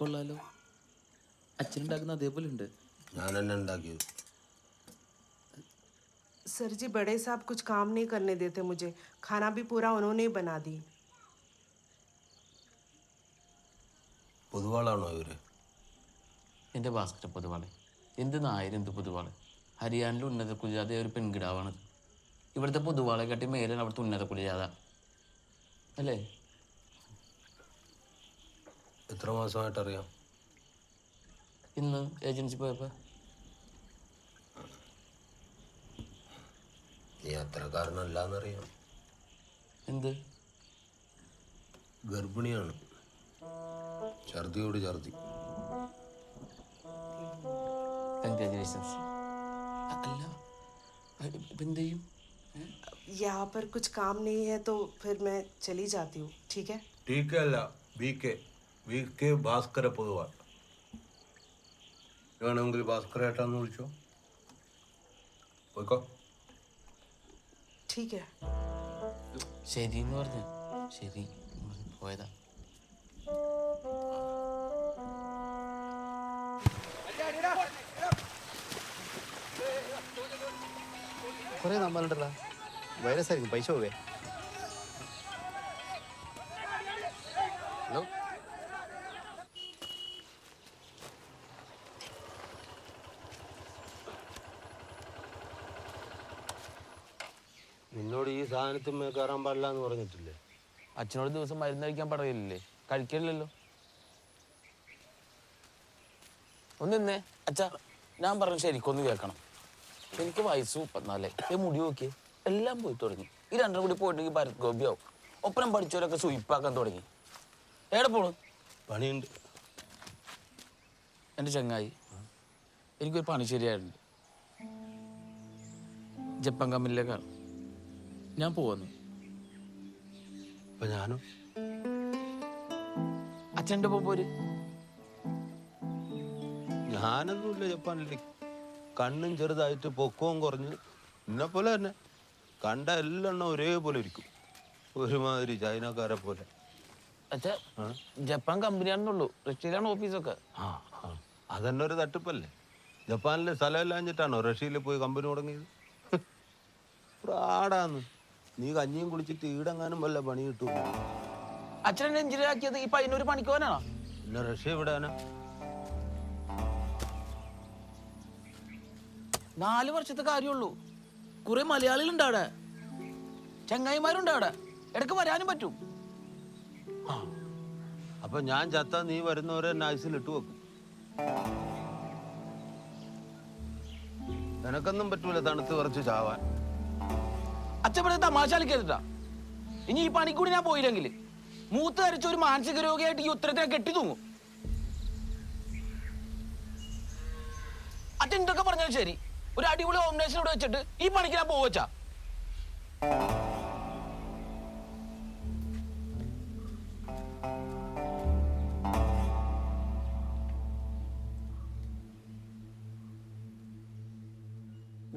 കൊള്ളാലോ അച്ഛനുണ്ടാക്കുന്ന അതേപോലെ ഉണ്ട് ഞാൻ തന്നെ ഉണ്ടാക്കിയത് सर जी बड़े साहब कुछ काम नहीं करने देते मुझे खाना भी पूरा उन्होंने ही बना दी പൊതുവാളാണോ ഇവര് എൻ്റെ ഭാസ്കര പൊതുവാള് എന്ത് നായർ എന്ത് പൊതുവാള് ഹരിയാനയിലെ ഉന്നത കുലജാത ഒരു പെൺകിടാവാണത് ഇവിടുത്തെ പൊതുവാളെ കാട്ടി മേലാണ് അവിടുത്തെ ഉന്നത കുലജാത അല്ലേ എത്ര മാസമായിട്ട് അറിയാം ഇന്ന് ഏജൻസി പോയപ്പോൾ നീ അത്രക്കാരനല്ലാന്നറിയാം എന്ത് ഗർഭിണിയാണ് ഛർദിയോട് ഛർദി കൺഗ്രാജുലേഷൻസ് അല്ല ഇപ്പം എന്ത് ചെയ്യും ഏ? यहाँ पर कुछ काम नहीं है तो फिर मैं चली जाती हूँ ठीक है ടി കെ അല്ല B K V K Bhaskara Poduval വേണമെങ്കിൽ ഭാസ്കരേട്ടാന്ന് വിളിച്ചോ? പോയിക്കോ. ശരി എന്ന് പറഞ്ഞു. ശരി. പോയതാ. കുറേ നമ്പറുണ്ടല്ലോ വൈറസ് ആയിരിക്കും. പൈസ പോവേ. നിന്നോട് ഈ സാധനത്തിന്മേ കയറാൻ പാടില്ല എന്ന് പറഞ്ഞിട്ടില്ലേ? അച്ഛനോട് ദിവസം മരുന്ന് കഴിക്കാൻ പറയില്ലേ? കഴിക്കില്ലല്ലോ ഒന്നിന്നേ അച്ഛ അച്ഛാ ഞാൻ പറഞ്ഞു ശരിക്കൊന്ന് കേൾക്കണം. എനിക്ക് വയസ്സ് മുപ്പത്തിനാലേ. ഈ മുടി നോക്കിയേ എല്ലാം പോയി തുടങ്ങി. ഈ രണ്ടും കൂടി പോയിട്ടെങ്കിൽ ഭരത് ഗോപിയാവും. ഒപ്പനം പഠിച്ചവരൊക്കെ സുയിപ്പാക്കാൻ തുടങ്ങി. എവിടെ പോണു? പണിയുണ്ട്. എന്റെ ചങ്ങായി എനിക്കൊരു പണി ശരിയായിട്ടുണ്ട്. ജപ്പാൻ കമ്പനിയിലേക്കാണ്. ഞാൻ പോവാന്ന്. അപ്പൊ ഞാനും. അച്ഛന്റെ ഒപ്പം പോര്. ഞാനൊന്നുമില്ല ജപ്പാനിലേക്ക് കണ്ണും ചെറുതായിട്ട് പൊക്കവും കുറഞ്ഞ് എന്നെ പോലെ തന്നെ. കണ്ട എല്ലെണ്ണം ഒരേപോലെ ഇരിക്കും. ഒരുമാതിരി ചൈനക്കാരെ പോലെ. അച്ഛാ ജപ്പാൻ കമ്പനിയാണെന്നുള്ളൂ. റഷ്യയിലാണ് ഓഫീസൊക്കെ. ആ ആ. അതന്നെ ഒരു തട്ടിപ്പല്ലേ? ജപ്പാനിൽ സ്ഥലമില്ലാഞ്ഞിട്ടാണോ റഷ്യയിൽ പോയി കമ്പനി തുടങ്ങിയത്? പ്രാടാന്ന്. നീ കഞ്ഞിയും കുടിച്ചിട്ട് ഈടെങ്ങാനും വല്ല പണി കിട്ടും അച്ഛനെ എഞ്ചിനീയർ ആക്കിയത് ഈ പയ്യനൊരു പണിക്കോനാണോ? പിന്നെ റഷ്യ വിടാനാ നാല് വർഷത്തെ കാര്യമുള്ളൂ. കുറെ മലയാളികളുണ്ട് അവിടെ. ചങ്ങായിമാരുണ്ട് അവിടെ. ഇടയ്ക്ക് വരാനും പറ്റും. ആ. അപ്പൊ ഞാൻ ചത്ത നീ വരുന്നവരെ നൈസിൽ ഇട്ട് വെക്കും. നിനക്കൊന്നും പറ്റൂല തണുത്ത് കുറച്ച് ചാവാൻ. അച്ഛൻ ഇവിടെ തമാശ കളിക്കരുതാ ഇനി ഈ പണിക്കൂടി ഞാൻ പോയില്ലെങ്കിൽ മൂത്ത് ധരിച്ച ഒരു മാനസിക രോഗിയായിട്ട് ഈ ഉത്തരത്തിനെ കെട്ടി തൂങ്ങും. അച്ഛൻ എന്തൊക്കെ പറഞ്ഞാലും ശരി. ഒരു അടിപൊളി ഓംനേഷൻ ഇവിടെ വെച്ചിട്ട് ഈ പണിക്ക് ഞാൻ പോവച്ചാ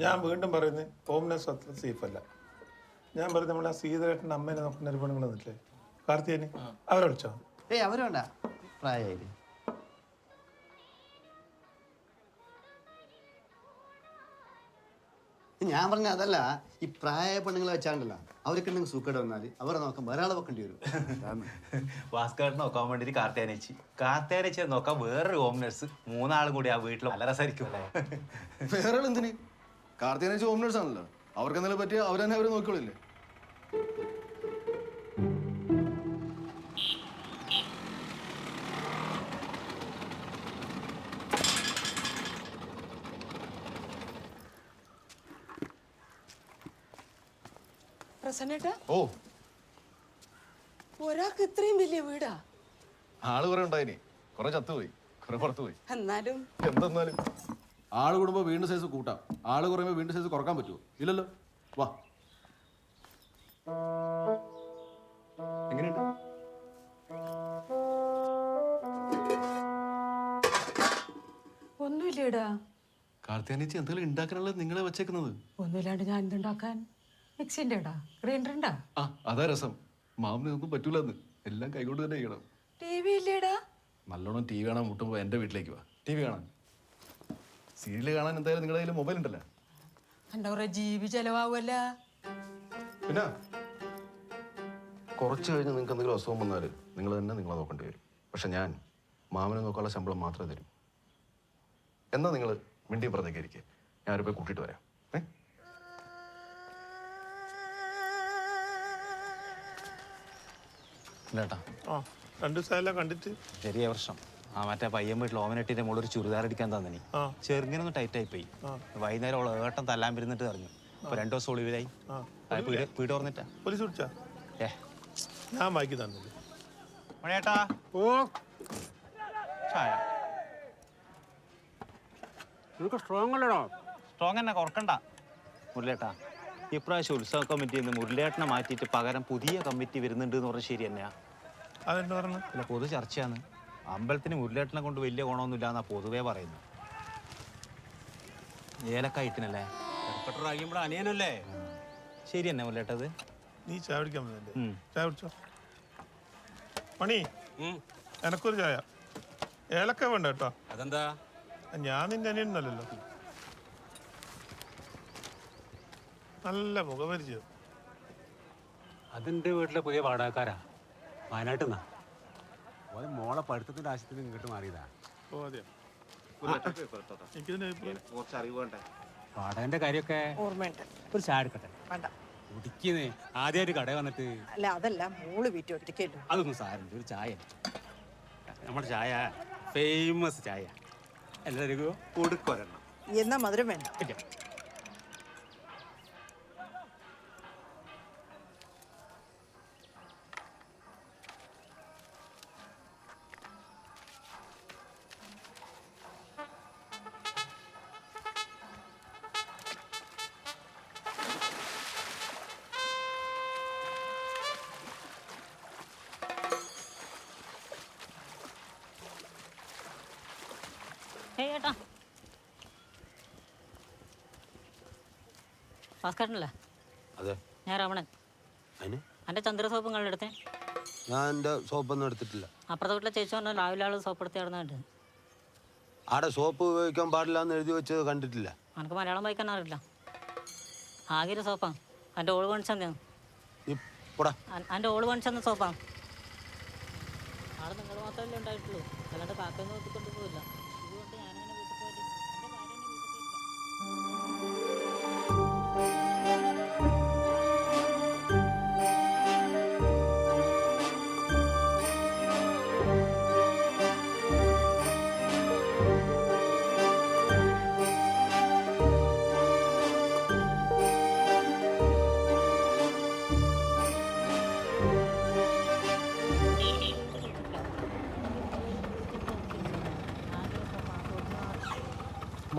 ഞാൻ വീണ്ടും പറയുന്നത് ഹോംനെസ് അത്ര സേഫ് അല്ല. ഞാൻ പറഞ്ഞ നമ്മളെ ആ സീതരേട്ടന്റെ അമ്മേനെ നോക്കുന്ന ഒരു പെണ്ണുങ്ങൾ വന്നിട്ടില്ലേ കാർത്തികന് അവരെ വിളിച്ചോ? ഏയ് അവരുണ്ട പ്രായമായില്ലേ? ഞാൻ പറഞ്ഞ അതല്ല ഈ പ്രായ പെണ്ണുങ്ങളെ വെച്ചാണ്ടല്ല. അവർക്ക് ഉണ്ടെങ്കിൽ സൂക്കേട് വന്നാൽ അവരെ നോക്കാൻ വേറെ ആളെ വെക്കേണ്ടി വരും. അതാണ്. നോക്കാൻ വേണ്ടിട്ട് കാർത്തേനച്ചി കാർത്തേനച്ചി നോക്കാൻ വേറൊരു ഹോം നഴ്സ് മൂന്നാളും കൂടി ആ വീട്ടിൽ നല്ല രസമായിരിക്കും. അല്ലേ? വേറെ എന്തിന് കാർത്തികനെ ഹോം നേഴ്സ് ആണല്ലോ. അവർക്ക് എന്തെങ്കിലും പറ്റിയ അവരെന്നെ അവരെ നോക്കിക്കോളില്ലേ? പ്രസന്നേട്ടാ? ഓ. ഒരാൾക്ക് ഇത്രയും വലിയ വീടാ? ആൾ കുറെ ഉണ്ടായിനി. കുറെ ചത്തുപോയി. കുറെ പുറത്തുപോയി. എന്നാലും. എന്തെന്നാലും. ആൾ കൂടുമ്പോ വീണ്ടും സൈസ് കൂട്ടാം. ആൾ കുറയുമ്പോ വീണ്ടും സൈസ് കുറയ്ക്കാൻ പറ്റുമോ ഇല്ലല്ലോ. വാ. ഒന്നുമില്ലേടാ കാർത്തിയാനിച്ചി എന്തെങ്കിലും ഉണ്ടാക്കാനുള്ളത് നിങ്ങളെ വെച്ചേക്കുന്നത്? ഒന്നുമില്ലാണ്ട് ഞാൻ എന്തുണ്ടാക്കാൻ? മിക്സിന്റെ ഇടാ ആ അതാ രസം. മാമിന് ഒന്നും പറ്റൂല എല്ലാം കൈകൊണ്ട് തന്നെ ചെയ്യണം. ടി വി ഇല്ലേടാ? നല്ലോണം ടി വി കാണാൻ മുട്ടുമ്പോൾ എന്റെ വീട്ടിലേക്ക് വാ. ടി വി കാണാൻ. സീരിയൽ കാണാൻ എന്തായാലും നിങ്ങളുടെ കയ്യിൽ മൊബൈൽ ഉണ്ടല്ലോ. എന്റെ കുറെ ജീവി ചെലവാകുമല്ല പിന്നെ? കുറച്ച് കഴിഞ്ഞ് നിങ്ങൾക്ക് എന്തെങ്കിലും അസുഖം വന്നാൽ നിങ്ങൾ തന്നെ നിങ്ങളെ നോക്കേണ്ടി വരും. പക്ഷെ ഞാൻ മാമനെ നോക്കാനുള്ള ശമ്പളം മാത്രമേ തരൂ. എന്നാ നിങ്ങൾ മിണ്ടി പ്രതികരിക്കുക ഞാൻ ഞാൻ പോയി കൂട്ടിയിട്ട് വരാം. ഏ? ഇല്ലേട്ടാ. ആ രണ്ട് കണ്ടിട്ട്. ചെറിയ വർഷം. ആ മറ്റേ പയ്യൻ വീട്ടിൽ ഓമനട്ടിന്റെ മുകളിൽ ഒരു ചുരിദാർ അടിക്കാൻ. ചെറുങ്ങനെ ടൈറ്റ് ആയി പോയി. വൈകുന്നേരം ഉള്ള ഏട്ടം തല്ലാൻ പിരുന്നിട്ട് പറഞ്ഞു അപ്പൊ രണ്ടു ദിവസം ഒളിവിലായി വീട് പോലീസ് വിളിച്ചാ? ഏ. ഞാൻ വായിക്കി തന്നില്ല. മണിയേട്ടാ ഓ. ചായ. നിനക്ക് സ്ട്രോങ് അല്ലടോ. സ്ട്രോങ് തന്നെ കുറക്കണ്ട മുരളേട്ടാ ഇപ്രാവശ്യം ഉത്സവ കമ്മിറ്റിയിൽ നിന്ന് മുരളേട്ടനെ മാറ്റിയിട്ട് പകരം പുതിയ കമ്മിറ്റി വരുന്നുണ്ട് എന്ന് പറഞ്ഞാൽ ശരി തന്നെയാ. അതെന്താ പറഞ്ഞു? അല്ല പൊതു ചർച്ചയാണ്. അമ്പലത്തിന് മുരളേട്ടനെ കൊണ്ട് വലിയ ഗുണമൊന്നുമില്ല എന്നാ പൊതുവേ പറയുന്നു ഏലക്കായിട്ടിനല്ലേ അനിയനല്ലേ? ശരി തന്നെ മുരളേട്ടത് നീ ചായ പിടിക്കാൻ വന്നല്ലേ. ചായ പിടിച്ചോ മണി എനക്കൊരു ചായ. ഏലക്ക വേണ്ട കേട്ടോ. അതെന്താ? ഞാൻ നിന്റെ അനിയനല്ലോ നല്ല മുഖപരിചയം അതിന്റെ വീട്ടിലെ പുതിയ പാടാക്കാരാ വയനാട്ടിൽ നിന്നാ. ഓൻ മോളെ പഠിത്തത്തിന്റെ ആവശ്യത്തിന് ഇങ്ങോട്ട് മാറിയതാ. ഓ അതെയോ? എനിക്കിതിന്റെ അഭിപ്രായം വാടകന്റെ കാര്യമൊക്കെ ഒരു ചായ എടുക്കട്ടെ? കുടിക്കുന്നേ ആദ്യമായിട്ട് കട വന്നിട്ട്. അല്ല അതല്ല മോൾ വീട്ടിൽ ഒറ്റയ്ക്കല്ലോ അതൊന്നും സാരമില്ല ഒരു ചായ നമ്മുടെ ചായ ഫേമസ് ചായ. എല്ലാവർക്കും കൊടുക്കൊരെണ്ണം എന്നാ മധുരം വേണ്ട. ഏട്ടാ. ഭാസ്കരനല്ലേ? അതെ. ഞാൻ രമണൻ അതിന് എന്റെ ചന്ദ്ര സോപ്പ് നിങ്ങളുടെ അടുത്ത് ഞാൻ എന്റെ സോപ്പൊന്നും എടുത്തിട്ടില്ല. അപ്പുറത്തെ വീട്ടിലെ ചേച്ചി പറഞ്ഞു രാവിലെ ആൾ സോപ്പ് എടുത്ത് ആടെ സോപ്പ് ഉപയോഗിക്കാൻ പാടില്ല എന്ന് എഴുതി വെച്ചത് കണ്ടിട്ടില്ല. എനിക്ക് മലയാളം വായിക്കാൻ അറിയില്ല. ആകെ ഒരു സോപ്പാണ് എന്റെ ഓൾ പണിച്ചെന്നു എന്റെ ഓൾ പണിച്ചെന്ന സോപ്പാണ് ആൾ നിങ്ങൾ മാത്രമല്ലേ ഉണ്ടായിട്ടുള്ളൂ. അല്ലാണ്ട് കാക്കയൊന്നും നോക്കിക്കൊണ്ട് പോയില്ല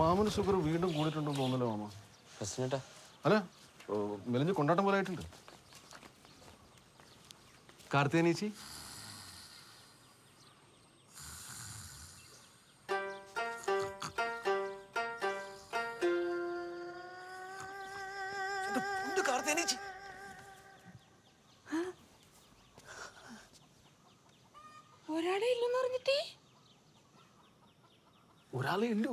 മാമന് ഷുഗർ വീണ്ടും കൂടിയിട്ടുണ്ടെന്ന് തോന്നല്ലോ മാമ? പ്രശ്നട്ടാ അല്ല മെലിഞ്ഞ് കൊണ്ടാട്ടം പോലെ ആയിട്ടുണ്ട്. കാർത്തികനീച്ചി ഒരാളെ ഇല്ലെന്ന് പറഞ്ഞിട്ടേ? ഒരാളെ ഉള്ളൂ.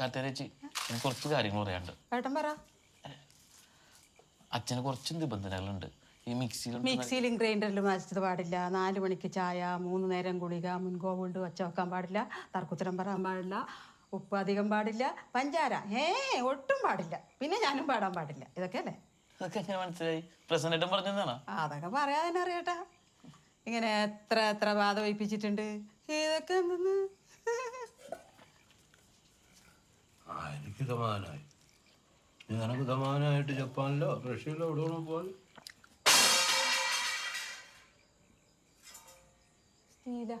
കാത്തേരച്ചി എനിക്ക് കുറച്ച് കാര്യങ്ങൾ പറയാനുണ്ട്. ഏട്ടൻ പറ. അച്ഛന് കുറച്ച് നിബന്ധനകളുണ്ട്. ഈ മിക്സിയിൽ മിക്സിയിലും ഗ്രൈൻഡറിലും അരച്ചത് പാടില്ല. നാല് മണിക്ക് ചായ മൂന്ന് നേരം ഗുളിക മുൻകോ കൊണ്ട് ഒച്ച വെക്കാൻ പാടില്ല. തർക്കുത്തരം പറയാൻ പാടില്ല. ഉപ്പ് അധികം പാടില്ല. പഞ്ചാര ഏ ഒട്ടും പാടില്ല. പിന്നെ ഞാനും പാടാൻ പാടില്ല. ഇതൊക്കെ അല്ലേ? അതൊക്കെ എങ്ങനെ മനസ്സിലായി? പ്രസന്റേറ്റം പറഞ്ഞതാണ് ആ, അതൊക്കെ പറയാൻ തന്നെ അറിയട്ടാ ഇങ്ങനെ എത്ര എത്ര ബാധ വയ്പ്പിച്ചിട്ടുണ്ട് ഇതൊക്കെ എന്തെന്ന്? സമാധാനമായി നിനക്ക് സമാധാനമായിട്ട് ജപ്പാനിലോ റഷ്യയിലോ എവിടെ വേണോ പോകാൻ സ്റ്റീല